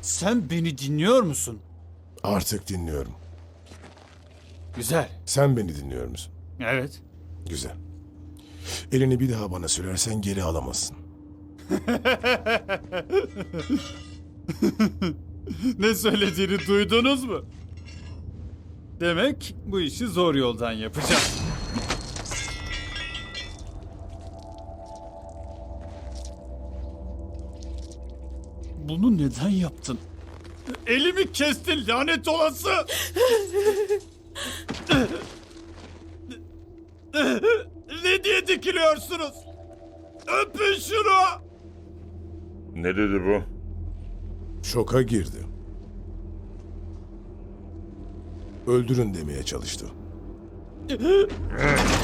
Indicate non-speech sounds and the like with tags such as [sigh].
Sen beni dinliyor musun? Artık dinliyorum. Güzel. Sen beni dinliyor musun? Evet. Güzel. Elini bir daha bana sürersen geri alamazsın. [laughs] Ne söylediğini duydunuz mu? Demek bu işi zor yoldan yapacağız. Bunu neden yaptın? Elimi kestin lanet olası! ne diye dikiliyorsunuz? Öpün şunu! Ne dedi bu? Şoka girdi. Öldürün demeye çalıştı. [laughs]